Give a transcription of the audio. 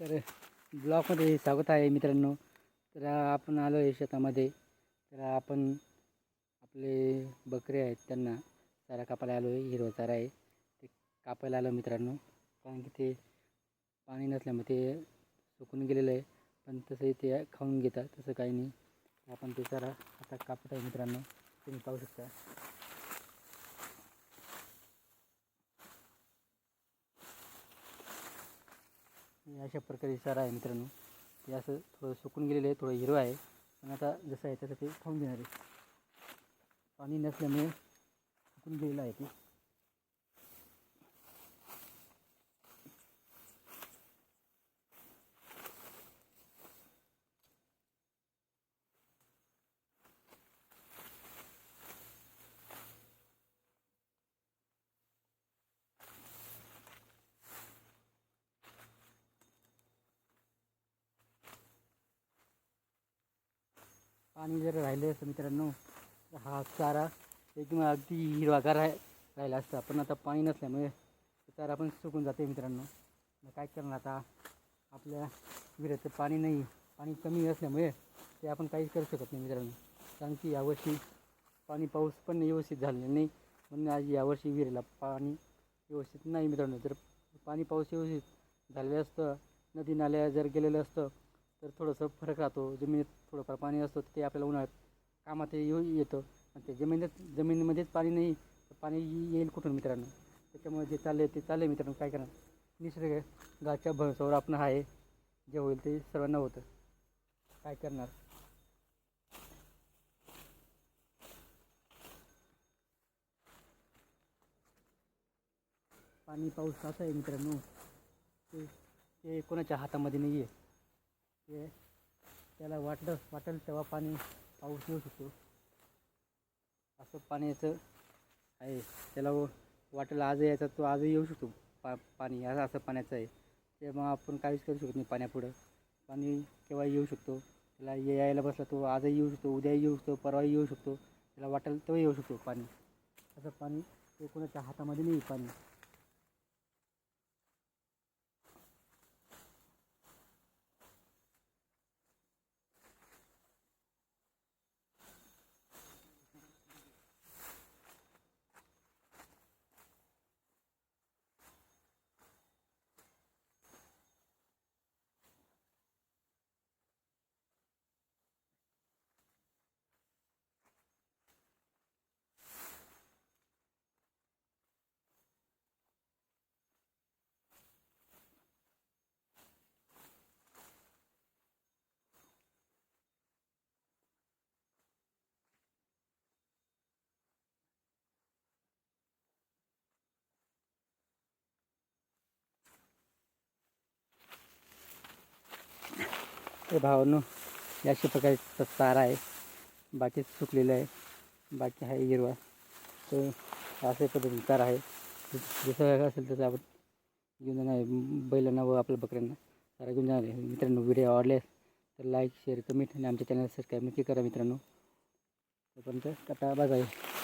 तर ब्लॉगमध्ये स्वागत आहे मित्रांनो. तर आपण आलो आहे शेतामध्ये. तर आपण आपले बकरे आहेत त्यांना चारा कापायला आलो आहे. हिरवा चारा आहे. ते कापायला आलो मित्रांनो. कारण की ते पाणी नसल्यामुळे ते सुकून गेलेलं आहे. पण तसंही ते खाऊन घेतात. तसं काही नाही. आपण ते चारा आता कापत आहे मित्रांनो. तुम्ही पाहू शकता. अशा प्रकारे चारा आहे मित्रांनो. ते असं थोडं सुकून गेलेलं आहे थोडं हिरवं आहे. पण आता जसं आहे तसं ते खाऊन घेणार आहे. पाणी नसल्यामुळे सुकून गेलेलं आहे ते. पाणी जर राहिलं असतं मित्रांनो तर हा चारा एकदम अगदी हिरवागार राह राहिला असता. पण आता पाणी नसल्यामुळे चारा पण सुकून जाते मित्रांनो. मग काय करणार आता? आपल्या विहिरीचं पाणी नाही पाणी कमी असल्यामुळे ते आपण काहीच करू शकत नाही मित्रांनो. कारण की यावर्षी पाणी पाऊस पण व्यवस्थित झालेला नाही. म्हणून आज यावर्षी विहिरीला पाणी व्यवस्थित नाही मित्रांनो. जर पाणी पाऊस व्यवस्थित झालेलं असतं नदी नाल्या जर गेलेलं असतं तर थोडंसं फरक राहतो. जमिनीत थोडंफार पाणी असतं ते आपल्याला उन्हाळ्यात कामात येऊ येतं. आणि ते जमिनीत जमिनीमध्येच पाणी नाही तर पाणी येईल कुठून मित्रांनो? त्याच्यामुळे जे चाललं आहे ते चाललं आहे मित्रांनो. काय करणार? निसर्गाच्या भरसावर आपण आहे. जे होईल ते सर्वांना होतं. काय करणार? पाणी पाऊस असं आहे मित्रांनो ते ते कोणाच्या हातामध्ये नाही आहे ते त्याला वाटलं वाटेल तेव्हा पाणी पाऊस येऊ शकतो. असं पाण्याचं आहे. त्याला व- वाटेल आज यायचा तो आजही येऊ शकतो. पा पाणी असं असं पाण्याचं आहे. ते मग आपण काहीच करू शकत नाही पाण्यापुढं. पाणी केव्हा येऊ शकतो. त्याला ये- यायला बसला तो आजही येऊ शकतो उद्याही येऊ शकतो परवाही येऊ शकतो. त्याला वाटेल तेव्हा येऊ शकतो पाणी. असं पाणी ते कोणाच्या हातामध्ये नाही आहे पाणी. हे भावांनो या अशा प्रकारचा चारा आहे. बाकी सुकलेलं आहे. बाकी आहे हिरवा. तर अशा पद्धतीने चारा आहे. जसं असेल तसं आपण घेऊन जाणार आहे. बैलांना व आपल्या बकऱ्यांना चारा घेऊन जाणार आहे. मित्रांनो व्हिडिओ आवडले तर लाईक शेअर कमेंट आणि आमच्या चॅनल सबस्क्राईब नक्की करा मित्रांनो. तोपर्यंत टाटा बाय आहे